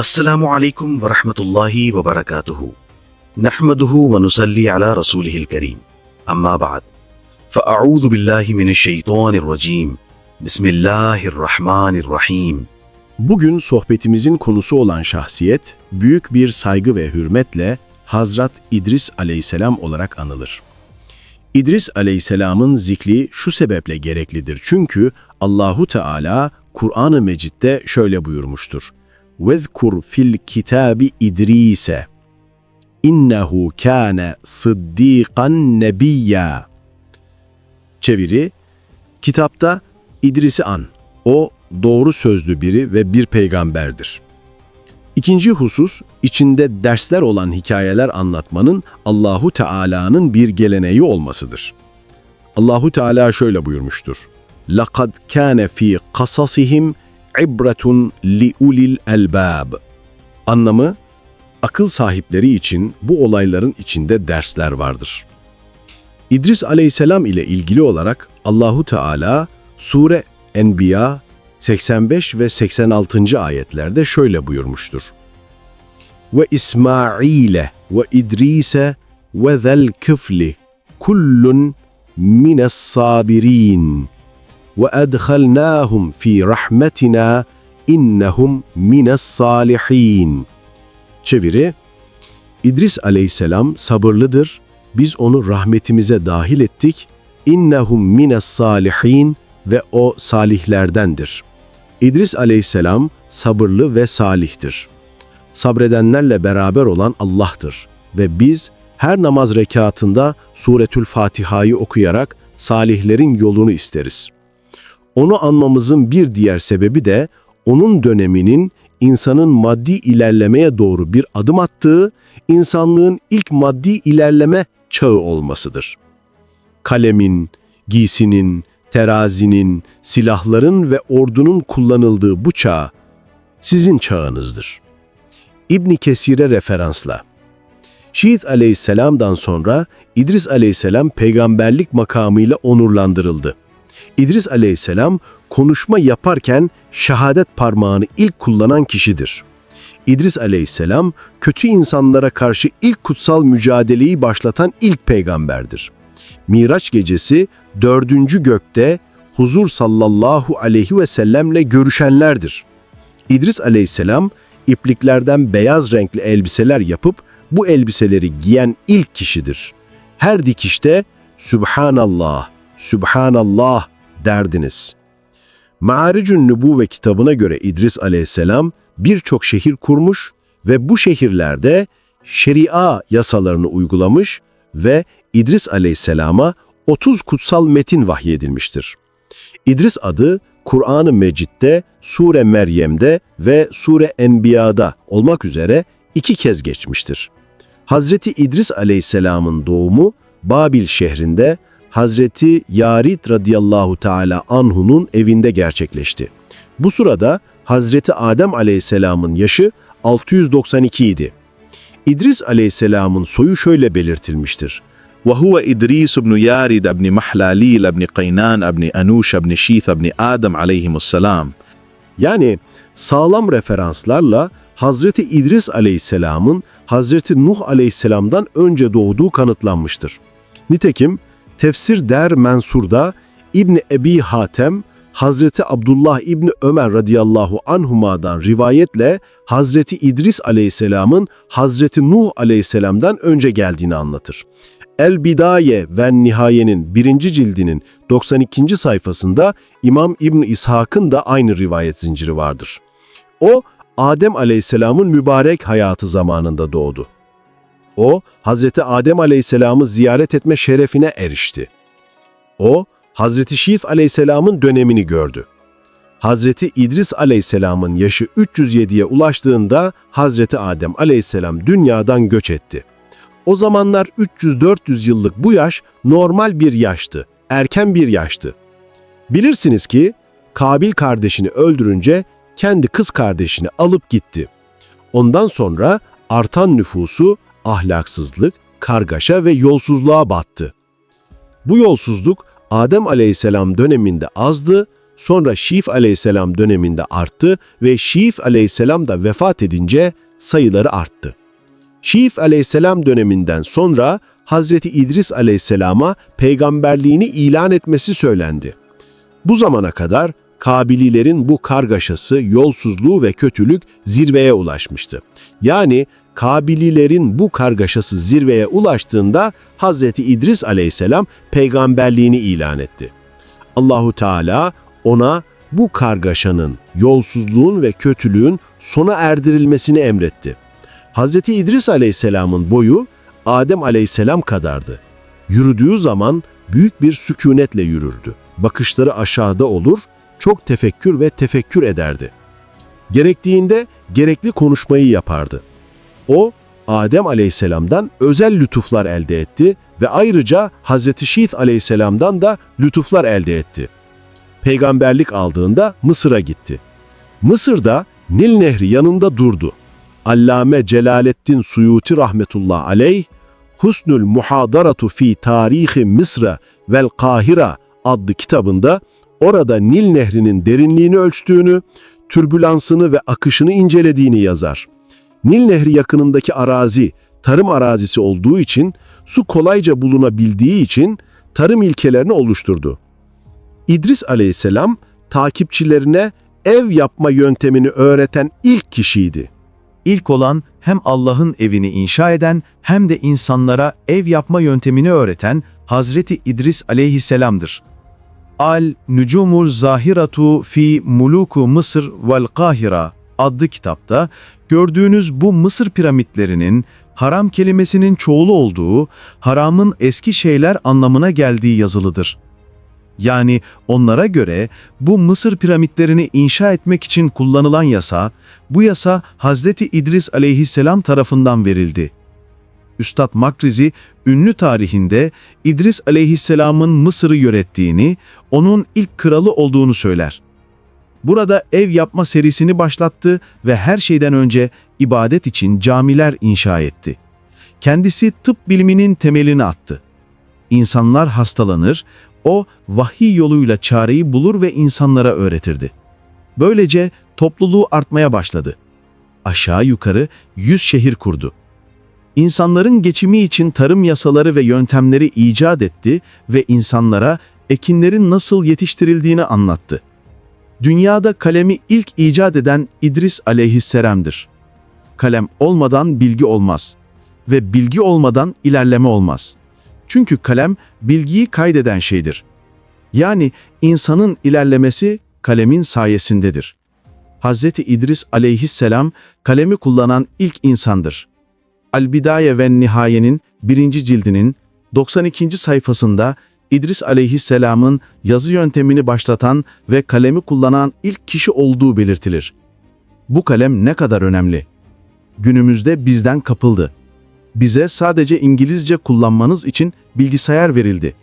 السلام عليكم ورحمة الله وبركاته نحمده ونصلي على رسوله الكريم أما بعد فأعوذ بالله من الشيطان الرجيم بسم الله الرحمن الرحيم Bugün sohbetimizin konusu olan şahsiyet, büyük bir saygı ve hürmetle Hazrat İdris aleyhisselam olarak anılır. İdris aleyhisselamın zikri şu sebeple gereklidir çünkü Allahu Teala Kur'an-ı Mecid'de şöyle buyurmuştur. وَذْكُرْ fil kitabi İdris'e innehu kâne sıddiqan nebiyya. Çeviri, kitapta İdris'i an, o doğru sözlü biri ve bir peygamberdir. İkinci husus, içinde dersler olan hikayeler anlatmanın Allahu Teala'nın bir geleneği olmasıdır. Allahu Teala şöyle buyurmuştur. لَقَدْ كَانَ ف۪ي قَصَصِهِمْ ibretun li ulil elbab. Anlamı akıl sahipleri için bu olayların içinde dersler vardır. İdris aleyhisselam ile ilgili olarak Allahu Teala Sure Enbiya 85 ve 86. ayetlerde şöyle buyurmuştur. Ve İsmail'e ve İdris'e ve zel kıfli kullun mines sabirin ve edhalnâhum fi rahmetina innehum mines salihin. Çeviri İdris aleyhisselam sabırlıdır, biz onu rahmetimize dahil ettik, innehum mines salihin ve o salihlerdendir. İdris aleyhisselam sabırlı ve salihtir. Sabredenlerle beraber olan Allah'tır ve biz her namaz rekatında Suretül Fatiha'yı okuyarak salihlerin yolunu isteriz. Onu anmamızın bir diğer sebebi de onun döneminin insanın maddi ilerlemeye doğru bir adım attığı, insanlığın ilk maddi ilerleme çağı olmasıdır. Kalemin, giysinin, terazinin, silahların ve ordunun kullanıldığı bu çağ sizin çağınızdır. İbni Kesir'e referansla. Şiit aleyhisselamdan sonra İdris aleyhisselam peygamberlik makamıyla onurlandırıldı. İdris aleyhisselam konuşma yaparken şehadet parmağını ilk kullanan kişidir. İdris aleyhisselam kötü insanlara karşı ilk kutsal mücadeleyi başlatan ilk peygamberdir. Miraç gecesi dördüncü gökte huzur sallallahu aleyhi ve sellemle görüşenlerdir. İdris aleyhisselam ipliklerden beyaz renkli elbiseler yapıp bu elbiseleri giyen ilk kişidir. Her dikişte Sübhanallah, Sübhanallah derdiniz. Ma'aricün Nübüvve kitabına göre İdris aleyhisselam birçok şehir kurmuş ve bu şehirlerde şeria yasalarını uygulamış ve İdris aleyhisselama 30 kutsal metin vahyedilmiştir. İdris adı Kur'an-ı Mecid'de, Sure Meryem'de ve Sure Enbiya'da olmak üzere iki kez geçmiştir. Hazreti İdris aleyhisselamın doğumu Babil şehrinde Hazreti Yarid radıyallahu teala anhu'nun evinde gerçekleşti. Bu sırada Hazreti Adem aleyhisselamın yaşı 692 idi. İdris aleyhisselamın soyu şöyle belirtilmiştir. وهو إدريس بن يارد بن محلاليل بن قينان بن أنوش بن شيث بن آدم عليهم السلام Yani sağlam referanslarla Hazreti İdris aleyhisselamın Hazreti Nuh aleyhisselamdan önce doğduğu kanıtlanmıştır. Nitekim Tefsir Der Mensur'da İbni Ebi Hatem, Hazreti Abdullah İbni Ömer radıyallahu anhuma'dan rivayetle Hazreti İdris aleyhisselamın Hazreti Nuh aleyhisselamdan önce geldiğini anlatır. El Bidaye ve Nihaye'nin birinci cildinin 92. sayfasında İmam İbn İshak'ın da aynı rivayet zinciri vardır. O, Adem aleyhisselamın mübarek hayatı zamanında doğdu. O, Hazreti Adem aleyhisselamı ziyaret etme şerefine erişti. O, Hazreti Şiif aleyhisselamın dönemini gördü. Hazreti İdris aleyhisselamın yaşı 307'ye ulaştığında Hazreti Adem aleyhisselam dünyadan göç etti. O zamanlar 300-400 yıllık bu yaş normal bir yaştı, erken bir yaştı. Bilirsiniz ki Kabil kardeşini öldürünce kendi kız kardeşini alıp gitti. Ondan sonra artan nüfusu ahlaksızlık, kargaşa ve yolsuzluğa battı. Bu yolsuzluk Adem aleyhisselam döneminde azdı, Sonra Şif aleyhisselam döneminde arttı ve Şif aleyhisselam da vefat edince sayıları arttı. Şif aleyhisselam döneminden sonra Hazreti İdris aleyhisselama peygamberliğini ilan etmesi söylendi. Bu zamana kadar Kabililerin bu kargaşası, yolsuzluğu ve kötülük zirveye ulaşmıştı. Yani Kabililerin bu kargaşası zirveye ulaştığında Hazreti İdris aleyhisselam peygamberliğini ilan etti. Allahu Teala ona bu kargaşanın, yolsuzluğun ve kötülüğün sona erdirilmesini emretti. Hazreti İdris aleyhisselamın boyu Adem aleyhisselam kadardı. Yürüdüğü zaman büyük bir sükunetle yürürdü. Bakışları aşağıda olur, çok tefekkür ve tefekkür ederdi. Gerektiğinde gerekli konuşmayı yapardı. O, Adem aleyhisselamdan özel lütuflar elde etti ve ayrıca Hazreti Şiit aleyhisselamdan da lütuflar elde etti. Peygamberlik aldığında Mısır'a gitti. Mısır'da Nil Nehri yanında durdu. Allame Celaleddin Suyuti rahmetullah aleyh, Husnül Muhadaratu fi Tarihi Mısra vel Kahira adlı kitabında orada Nil Nehri'nin derinliğini ölçtüğünü, türbülansını ve akışını incelediğini yazar. Nil Nehri yakınındaki arazi, tarım arazisi olduğu için, su kolayca bulunabildiği için tarım ilkelerini oluşturdu. İdris aleyhisselam takipçilerine ev yapma yöntemini öğreten ilk kişiydi. İlk olan hem Allah'ın evini inşa eden hem de insanlara ev yapma yöntemini öğreten Hazreti İdris aleyhisselamdır. Al-Nucumul Zahiratu fi Muluku Mısır vel Kahira adlı kitapta gördüğünüz bu Mısır piramitlerinin haram kelimesinin çoğulu olduğu, haramın eski şeyler anlamına geldiği yazılıdır. Yani onlara göre bu Mısır piramitlerini inşa etmek için kullanılan yasa, bu yasa Hazreti İdris aleyhisselam tarafından verildi. Üstad Makrizi ünlü tarihinde İdris aleyhisselamın Mısır'ı yönettiğini, onun ilk kralı olduğunu söyler. Burada ev yapma serisini başlattı ve her şeyden önce ibadet için camiler inşa etti. Kendisi tıp biliminin temelini attı. İnsanlar hastalanır, o vahiy yoluyla çareyi bulur ve insanlara öğretirdi. Böylece topluluğu artmaya başladı. Aşağı yukarı 100 şehir kurdu. İnsanların geçimi için tarım yasaları ve yöntemleri icat etti ve insanlara ekinlerin nasıl yetiştirildiğini anlattı. Dünyada kalemi ilk icat eden İdris aleyhisselam'dır. Kalem olmadan bilgi olmaz ve bilgi olmadan ilerleme olmaz. Çünkü kalem bilgiyi kaydeden şeydir. Yani insanın ilerlemesi kalemin sayesindedir. Hazreti İdris aleyhisselam kalemi kullanan ilk insandır. Al-Bidaye ve Nihaye'nin birinci cildinin 92. sayfasında İdris aleyhisselamın yazı yöntemini başlatan ve kalemi kullanan ilk kişi olduğu belirtilir. Bu kalem ne kadar önemli? Günümüzde bizden kapıldı. Bize sadece İngilizce kullanmanız için bilgisayar verildi.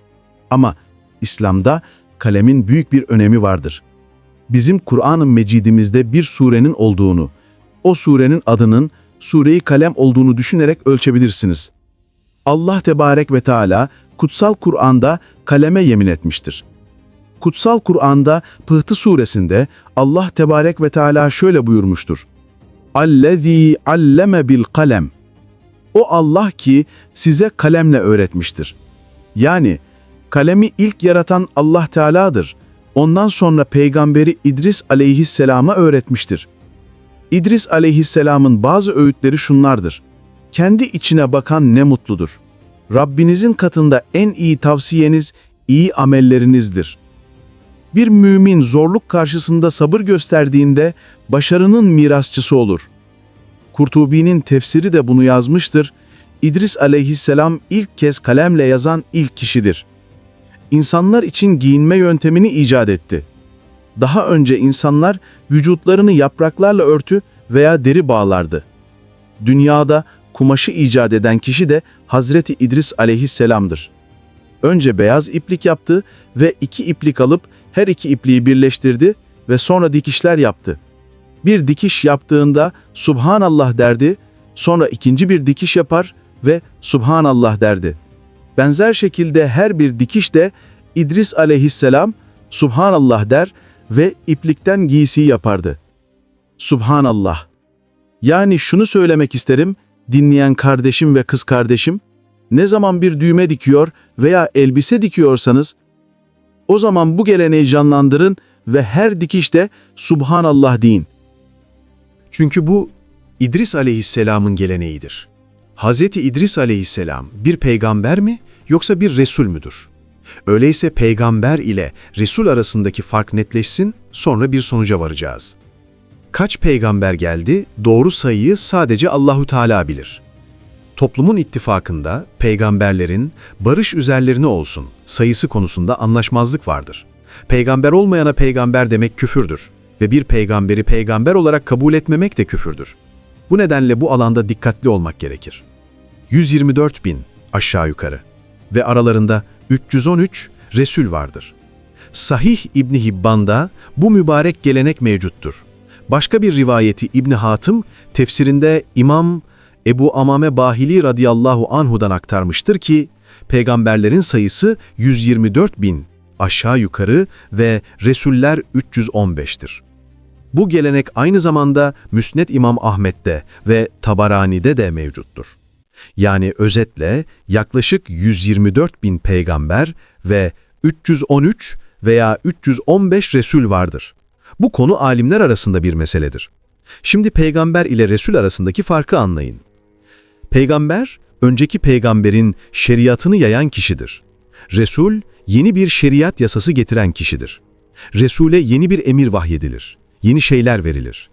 Ama İslam'da kalemin büyük bir önemi vardır. Bizim Kur'an-ı Mecidimizde bir surenin olduğunu, o surenin adının Sure-i Kalem olduğunu düşünerek ölçebilirsiniz. Allah Tebarek ve Teala Kutsal Kur'an'da kaleme yemin etmiştir. Kutsal Kur'an'da Pıhtı suresinde Allah Tebarek ve Teala şöyle buyurmuştur. Allezî alleme bil kalem. O Allah ki size kalemle öğretmiştir. Yani kalemi ilk yaratan Allah Teala'dır. Ondan sonra peygamberi İdris aleyhisselama öğretmiştir. İdris aleyhisselamın bazı öğütleri şunlardır. Kendi içine bakan ne mutludur. Rabbinizin katında en iyi tavsiyeniz iyi amellerinizdir. Bir mümin zorluk karşısında sabır gösterdiğinde başarının mirasçısı olur. Kurtubi'nin tefsiri de bunu yazmıştır. İdris aleyhisselam ilk kez kalemle yazan ilk kişidir. İnsanlar için giyinme yöntemini icat etti. Daha önce insanlar vücutlarını yapraklarla örtü veya deri bağlardı. Dünyada kumaşı icat eden kişi de Hazreti İdris aleyhisselamdır. Önce beyaz iplik yaptı ve iki iplik alıp her iki ipliği birleştirdi ve sonra dikişler yaptı. Bir dikiş yaptığında Subhanallah derdi, sonra ikinci bir dikiş yapar ve Subhanallah derdi. Benzer şekilde her bir dikiş de İdris aleyhisselam Subhanallah der ve iplikten giysi yapardı. Subhanallah. Yani şunu söylemek isterim, dinleyen kardeşim ve kız kardeşim, ne zaman bir düğme dikiyor veya elbise dikiyorsanız, o zaman bu geleneği canlandırın ve her dikişte Subhanallah deyin. Çünkü bu İdris aleyhisselamın geleneğidir. Hazreti İdris aleyhisselam bir peygamber mi yoksa bir resul müdür? Öyleyse peygamber ile resul arasındaki fark netleşsin, sonra bir sonuca varacağız. Kaç peygamber geldi, doğru sayıyı sadece Allahu Teala bilir. Toplumun ittifakında peygamberlerin barış üzerlerine olsun sayısı konusunda anlaşmazlık vardır. Peygamber olmayana peygamber demek küfürdür ve bir peygamberi peygamber olarak kabul etmemek de küfürdür. Bu nedenle bu alanda dikkatli olmak gerekir. 124 bin aşağı yukarı ve aralarında 313 Resul vardır. Sahih İbni Hibban'da bu mübarek gelenek mevcuttur. Başka bir rivayeti İbni Hatım tefsirinde İmam Ebu Amame Bahili radıyallahu anhudan aktarmıştır ki, peygamberlerin sayısı 124 bin aşağı yukarı ve Resuller 315'tir. Bu gelenek aynı zamanda Müsned İmam Ahmet'te ve Tabarani'de de mevcuttur. Yani özetle yaklaşık 124 bin peygamber ve 313 veya 315 Resul vardır. Bu konu alimler arasında bir meseledir. Şimdi peygamber ile Resul arasındaki farkı anlayın. Peygamber, önceki peygamberin şeriatını yayan kişidir. Resul, yeni bir şeriat yasası getiren kişidir. Resul'e yeni bir emir vahyedilir. Yeni şeyler verilir.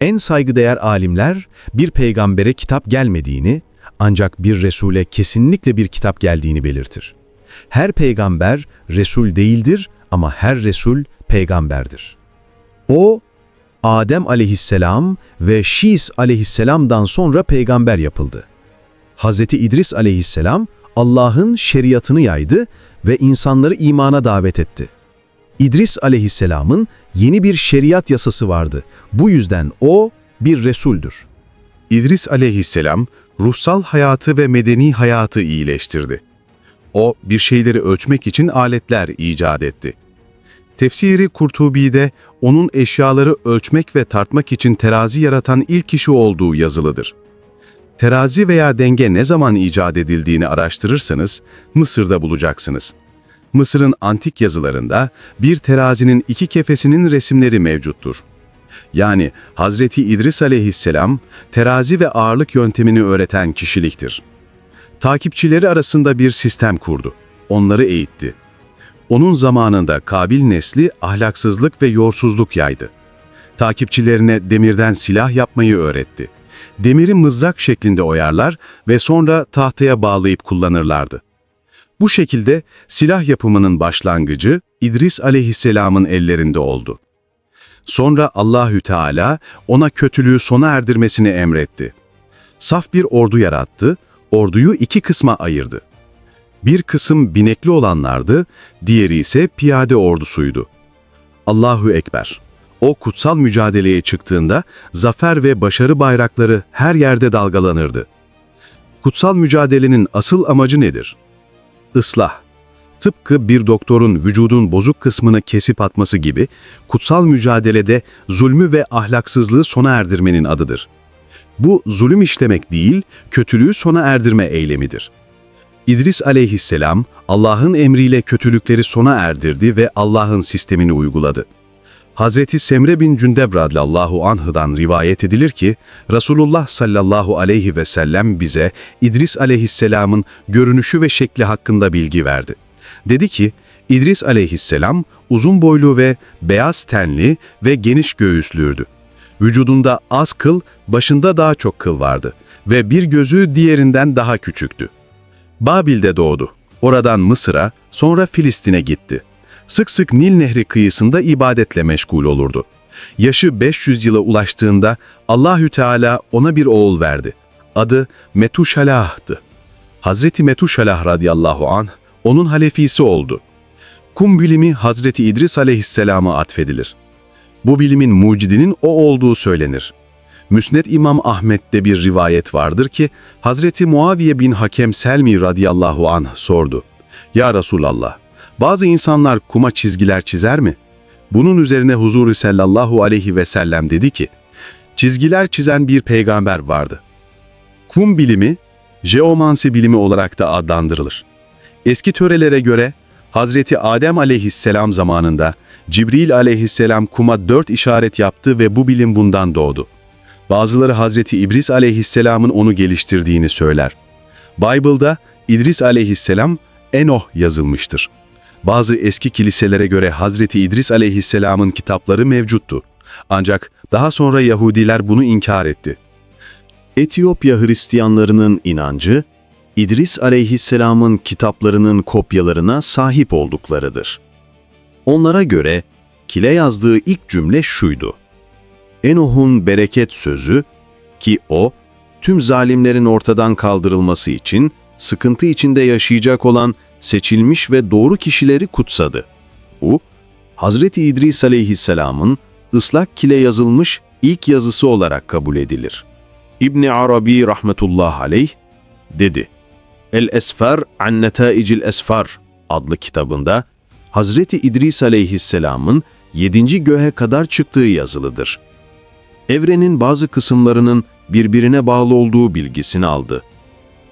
En saygıdeğer alimler, bir peygambere kitap gelmediğini, ancak bir Resul'e kesinlikle bir kitap geldiğini belirtir. Her peygamber Resul değildir ama her Resul peygamberdir. O, Adem aleyhisselam ve Şis aleyhisselamdan sonra peygamber yapıldı. Hz. İdris aleyhisselam Allah'ın şeriatını yaydı ve insanları imana davet etti. İdris aleyhisselamın yeni bir şeriat yasası vardı. Bu yüzden o bir Resuldür. İdris aleyhisselam ruhsal hayatı ve medeni hayatı iyileştirdi. O bir şeyleri ölçmek için aletler icat etti. Tefsiri Kurtubi'de onun eşyaları ölçmek ve tartmak için terazi yaratan ilk kişi olduğu yazılıdır. Terazi veya denge ne zaman icat edildiğini araştırırsanız Mısır'da bulacaksınız. Mısır'ın antik yazılarında bir terazinin iki kefesinin resimleri mevcuttur. Yani Hazreti İdris aleyhisselam terazi ve ağırlık yöntemini öğreten kişiliktir. Takipçileri arasında bir sistem kurdu. Onları eğitti. Onun zamanında Kabil nesli ahlaksızlık ve yorsuzluk yaydı. Takipçilerine demirden silah yapmayı öğretti. Demiri mızrak şeklinde oyarlar ve sonra tahtaya bağlayıp kullanırlardı. Bu şekilde silah yapımının başlangıcı İdris aleyhisselamın ellerinde oldu. Sonra Allahü Teala ona kötülüğü sona erdirmesini emretti. Saf bir ordu yarattı, orduyu iki kısma ayırdı. Bir kısım binekli olanlardı, diğeri ise piyade ordusuydu. Allahu Ekber. O kutsal mücadeleye çıktığında zafer ve başarı bayrakları her yerde dalgalanırdı. Kutsal mücadelenin asıl amacı nedir? Islah. Tıpkı bir doktorun vücudun bozuk kısmını kesip atması gibi, kutsal mücadelede zulmü ve ahlaksızlığı sona erdirmenin adıdır. Bu zulüm işlemek değil, kötülüğü sona erdirme eylemidir. İdris aleyhisselam, Allah'ın emriyle kötülükleri sona erdirdi ve Allah'ın sistemini uyguladı. Hazreti Semre bin Cündeb radıyallahu anh'dan rivayet edilir ki, Resulullah sallallahu aleyhi ve sellem bize İdris aleyhisselamın görünüşü ve şekli hakkında bilgi verdi. Dedi ki, İdris aleyhisselam uzun boylu ve beyaz tenli ve geniş göğüslüydü. Vücudunda az kıl, başında daha çok kıl vardı ve bir gözü diğerinden daha küçüktü. Babil'de doğdu. Oradan Mısır'a, sonra Filistin'e gitti. Sık sık Nil Nehri kıyısında ibadetle meşgul olurdu. Yaşı 500 yıla ulaştığında Allahü Teala ona bir oğul verdi. Adı Metuşalah'tı. Hazreti Metuşalah radıyallahu anh onun halefisi oldu. Kum bilimi Hazreti İdris aleyhisselama atfedilir. Bu bilimin mucidinin o olduğu söylenir. Müsned İmam Ahmet'te bir rivayet vardır ki, Hazreti Muaviye bin Hakem Selmi radıyallahu anh sordu. Ya Resulallah, bazı insanlar kuma çizgiler çizer mi? Bunun üzerine Huzur-u sallallahu aleyhi ve sellem dedi ki, çizgiler çizen bir peygamber vardı. Kum bilimi, jeomansi bilimi olarak da adlandırılır. Eski törelere göre Hazreti Adem aleyhisselam zamanında Cibril aleyhisselam kuma dört işaret yaptı ve bu bilim bundan doğdu. Bazıları Hazreti İdris aleyhisselamın onu geliştirdiğini söyler. Bible'da İdris aleyhisselam Enoh yazılmıştır. Bazı eski kiliselere göre Hazreti İdris aleyhisselamın kitapları mevcuttu. Ancak daha sonra Yahudiler bunu inkar etti. Etiyopya Hristiyanlarının inancı, İdris aleyhisselamın kitaplarının kopyalarına sahip olduklarıdır. Onlara göre kile yazdığı ilk cümle şuydu. Enoh'un bereket sözü ki o, tüm zalimlerin ortadan kaldırılması için sıkıntı içinde yaşayacak olan seçilmiş ve doğru kişileri kutsadı. Bu, Hazreti İdris aleyhisselamın ıslak kile yazılmış ilk yazısı olarak kabul edilir. İbni Arabi rahmetullah aleyh dedi. El-Esfer an Netaicil Esfar adlı kitabında Hazreti İdris aleyhisselamın yedinci göğe kadar çıktığı yazılıdır. Evrenin bazı kısımlarının birbirine bağlı olduğu bilgisini aldı.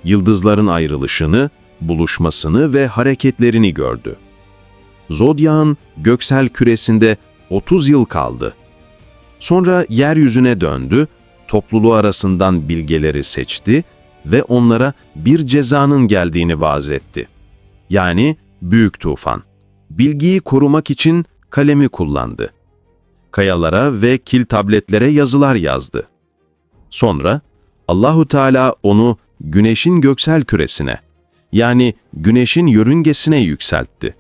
Yıldızların ayrılışını, buluşmasını ve hareketlerini gördü. Zodyağın göksel küresinde 30 yıl kaldı. Sonra yeryüzüne döndü, topluluğu arasından bilgeleri seçti ve onlara bir cezanın geldiğini vaaz etti. Yani büyük tufan. Bilgiyi korumak için kalemi kullandı Kayalara ve kil tabletlere yazılar yazdı. Sonra Allahu Teala onu güneşin göksel küresine yani güneşin yörüngesine yükseltti.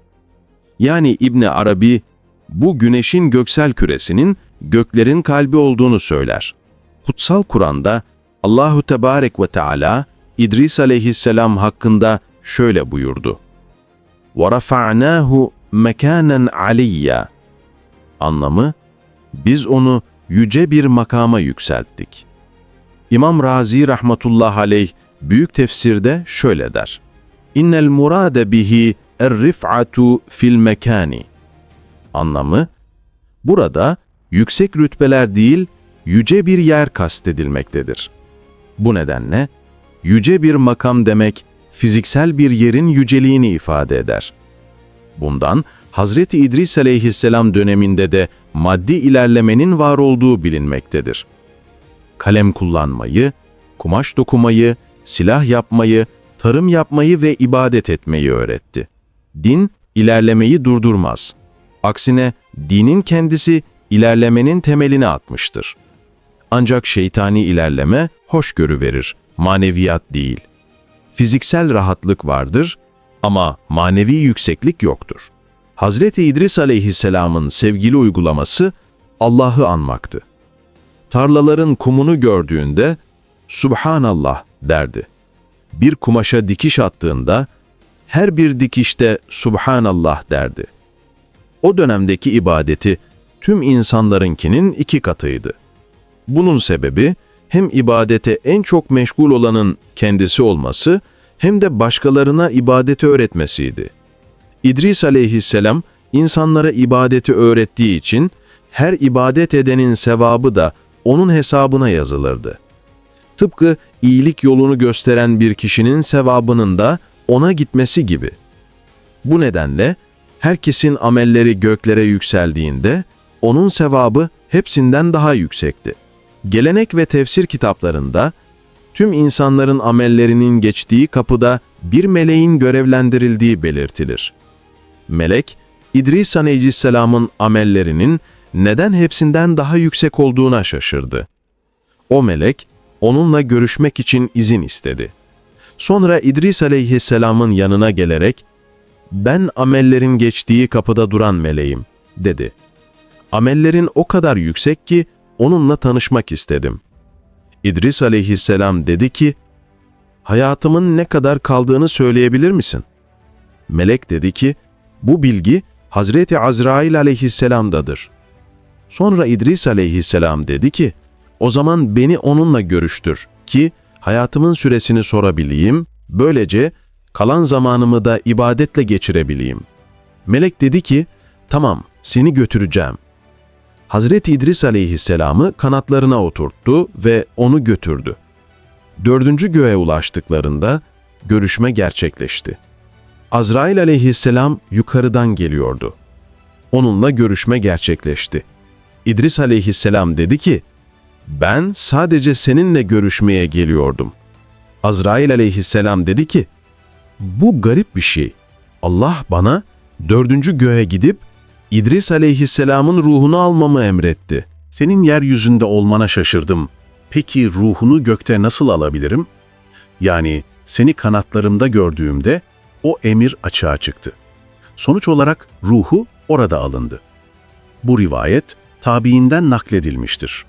Yani İbni Arabi bu güneşin göksel küresinin göklerin kalbi olduğunu söyler. Kutsal Kur'an'da Allahu Tebarek ve Teala İdris aleyhisselam hakkında şöyle buyurdu. وَرَفَعْنَاهُ مَكَانًا عَلِيًّا Anlamı, biz onu yüce bir makama yükselttik. İmam Razi rahmetullah aleyh büyük tefsirde şöyle der. İnnel murade bihi er-rif'atu fil mekani. Anlamı, burada yüksek rütbeler değil, yüce bir yer kastedilmektedir. Bu nedenle, yüce bir makam demek, fiziksel bir yerin yüceliğini ifade eder. Bundan, Hazreti İdris aleyhisselam döneminde de maddi ilerlemenin var olduğu bilinmektedir. Kalem kullanmayı, kumaş dokumayı, silah yapmayı, tarım yapmayı ve ibadet etmeyi öğretti. Din, ilerlemeyi durdurmaz. Aksine dinin kendisi ilerlemenin temelini atmıştır. Ancak şeytani ilerleme hoşgörü verir, maneviyat değil. Fiziksel rahatlık vardır ama manevi yükseklik yoktur. Hazreti İdris aleyhisselamın sevgili uygulaması Allah'ı anmaktı. Tarlaların kumunu gördüğünde Subhanallah derdi. Bir kumaşa dikiş attığında her bir dikişte Subhanallah derdi. O dönemdeki ibadeti tüm insanlarınkinin iki katıydı. Bunun sebebi hem ibadete en çok meşgul olanın kendisi olması hem de başkalarına ibadeti öğretmesiydi. İdris aleyhisselam insanlara ibadeti öğrettiği için her ibadet edenin sevabı da onun hesabına yazılırdı. Tıpkı iyilik yolunu gösteren bir kişinin sevabının da ona gitmesi gibi. Bu nedenle herkesin amelleri göklere yükseldiğinde onun sevabı hepsinden daha yüksekti. Gelenek ve tefsir kitaplarında tüm insanların amellerinin geçtiği kapıda bir meleğin görevlendirildiği belirtilir. Melek, İdris Aleyhisselam'ın amellerinin neden hepsinden daha yüksek olduğuna şaşırdı. O melek, onunla görüşmek için izin istedi. Sonra İdris Aleyhisselam'ın yanına gelerek, ben amellerin geçtiği kapıda duran meleğim, dedi. Amellerin o kadar yüksek ki onunla tanışmak istedim. İdris aleyhisselam dedi ki, hayatımın ne kadar kaldığını söyleyebilir misin? Melek dedi ki, bu bilgi Hazreti Azrail aleyhisselamdadır. Sonra İdris aleyhisselam dedi ki, o zaman beni onunla görüştür ki hayatımın süresini sorabileyim, böylece kalan zamanımı da ibadetle geçirebileyim. Melek dedi ki, Tamam, seni götüreceğim. Hazreti İdris aleyhisselamı kanatlarına oturttu ve onu götürdü. Dördüncü göğe ulaştıklarında görüşme gerçekleşti. Azrail aleyhisselam yukarıdan geliyordu. Onunla görüşme gerçekleşti. İdris aleyhisselam dedi ki, ben sadece seninle görüşmeye geliyordum. Azrail aleyhisselam dedi ki, bu garip bir şey. Allah bana dördüncü göğe gidip İdris aleyhisselamın ruhunu almamı emretti. Senin yeryüzünde olmana şaşırdım. Peki ruhunu gökte nasıl alabilirim? Yani seni kanatlarımda gördüğümde o emir açığa çıktı. Sonuç olarak ruhu orada alındı. Bu rivayet tabiinden nakledilmiştir.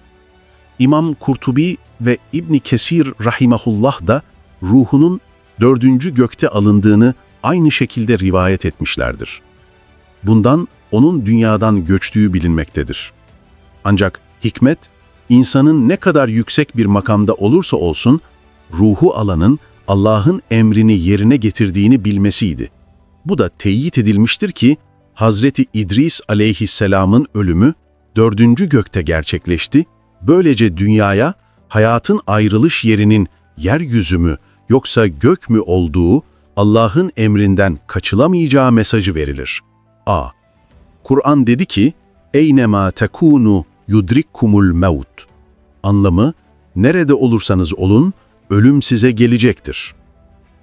İmam Kurtubi ve İbni Kesir rahimahullah da ruhunun dördüncü gökte alındığını aynı şekilde rivayet etmişlerdir. Bundan onun dünyadan göçtüğü bilinmektedir. Ancak hikmet, insanın ne kadar yüksek bir makamda olursa olsun, ruhu alanın Allah'ın emrini yerine getirdiğini bilmesiydi. Bu da teyit edilmiştir ki, Hazreti İdris aleyhisselamın ölümü dördüncü gökte gerçekleşti. Böylece dünyaya hayatın ayrılış yerinin yeryüzü mü yoksa gök mü olduğu Allah'ın emrinden kaçılamayacağı mesajı verilir. A. Kur'an dedi ki, Eynema tekunu yudrikkumul mevt. Anlamı, nerede olursanız olun, ölüm size gelecektir.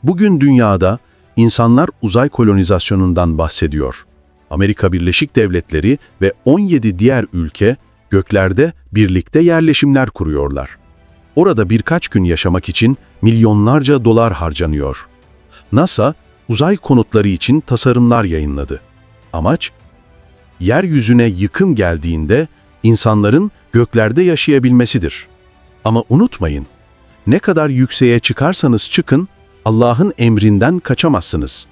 Bugün dünyada insanlar uzay kolonizasyonundan bahsediyor. Amerika Birleşik Devletleri ve 17 diğer ülke göklerde birlikte yerleşimler kuruyorlar. Orada birkaç gün yaşamak için milyonlarca dolar harcanıyor. NASA uzay konutları için tasarımlar yayınladı. Amaç yeryüzüne yıkım geldiğinde insanların göklerde yaşayabilmesidir. Ama unutmayın, ne kadar yükseğe çıkarsanız çıkın, Allah'ın emrinden kaçamazsınız.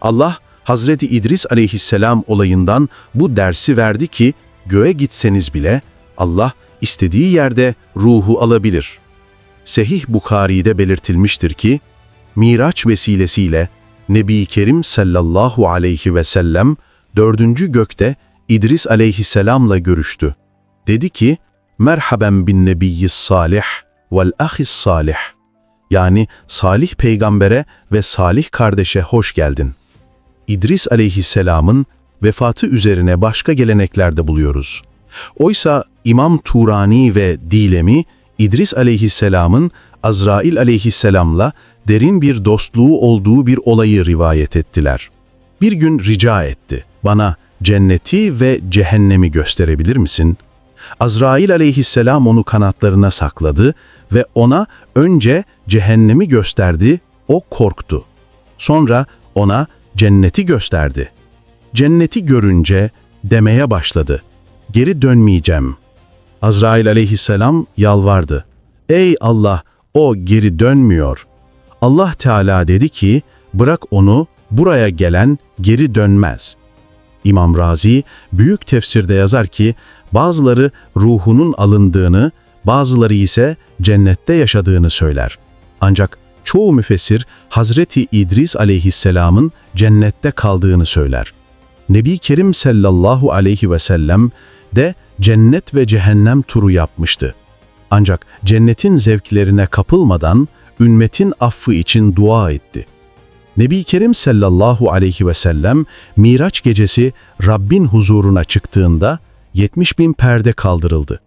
Allah, Hazreti İdris aleyhisselam olayından bu dersi verdi ki, göğe gitseniz bile Allah istediği yerde ruhu alabilir. Sehih Bukhari'de belirtilmiştir ki, Miraç vesilesiyle Nebi Kerim sallallahu aleyhi ve sellem dördüncü gökte İdris aleyhisselamla görüştü. Dedi ki, Merhaben bin nebiyyis salih vel ahis salih. Yani salih peygambere ve salih kardeşe hoş geldin. İdris aleyhisselamın vefatı üzerine başka geleneklerde buluyoruz. Oysa İmam Turani ve Dilemi, İdris aleyhisselamın Azrail aleyhisselamla derin bir dostluğu olduğu bir olayı rivayet ettiler. Bir gün rica etti, bana cenneti ve cehennemi gösterebilir misin? Azrail aleyhisselam onu kanatlarına sakladı ve ona önce cehennemi gösterdi, o korktu. Sonra ona cenneti gösterdi. Cenneti görünce demeye başladı. Geri dönmeyeceğim. Azrail aleyhisselam yalvardı. Ey Allah, o geri dönmüyor. Allah Teala dedi ki, bırak onu, buraya gelen geri dönmez. İmam Razi büyük tefsirde yazar ki, bazıları ruhunun alındığını, bazıları ise cennette yaşadığını söyler. Ancak çoğu müfessir Hazreti İdris aleyhisselamın cennette kaldığını söyler. Nebi Kerim sallallahu aleyhi ve sellem de cennet ve cehennem turu yapmıştı. Ancak cennetin zevklerine kapılmadan ümmetin affı için dua etti. Nebi Kerim sallallahu aleyhi ve sellem Miraç gecesi Rabbin huzuruna çıktığında 70 bin perde kaldırıldı.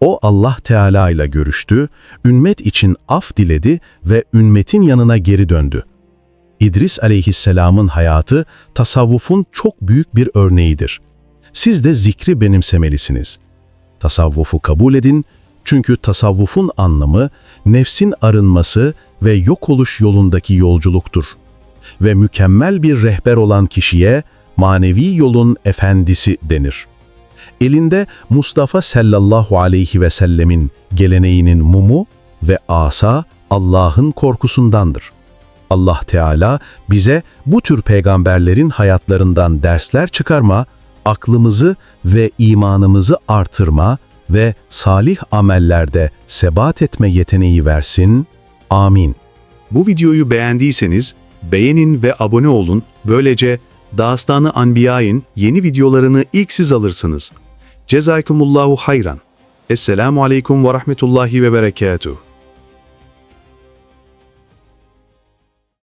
O Allah Teala ile görüştü, ümmet için af diledi ve ümmetin yanına geri döndü. İdris aleyhisselamın hayatı tasavvufun çok büyük bir örneğidir. Siz de zikri benimsemelisiniz. Tasavvufu kabul edin çünkü tasavvufun anlamı nefsin arınması ve yok oluş yolundaki yolculuktur. Ve mükemmel bir rehber olan kişiye manevi yolun efendisi denir. Elinde Mustafa sallallahu aleyhi ve sellemin geleneğinin mumu ve asa Allah'ın korkusundandır. Allah Teala bize bu tür peygamberlerin hayatlarından dersler çıkarma, aklımızı ve imanımızı artırma ve salih amellerde sebat etme yeteneği versin. Amin. Bu videoyu beğendiyseniz beğenin ve abone olun. Böylece Dastanı Anbiya'in yeni videolarını ilk siz alırsınız. Cezaykumullahu hayran. Esselamu aleyküm ve rahmetullahi ve berekatuhu.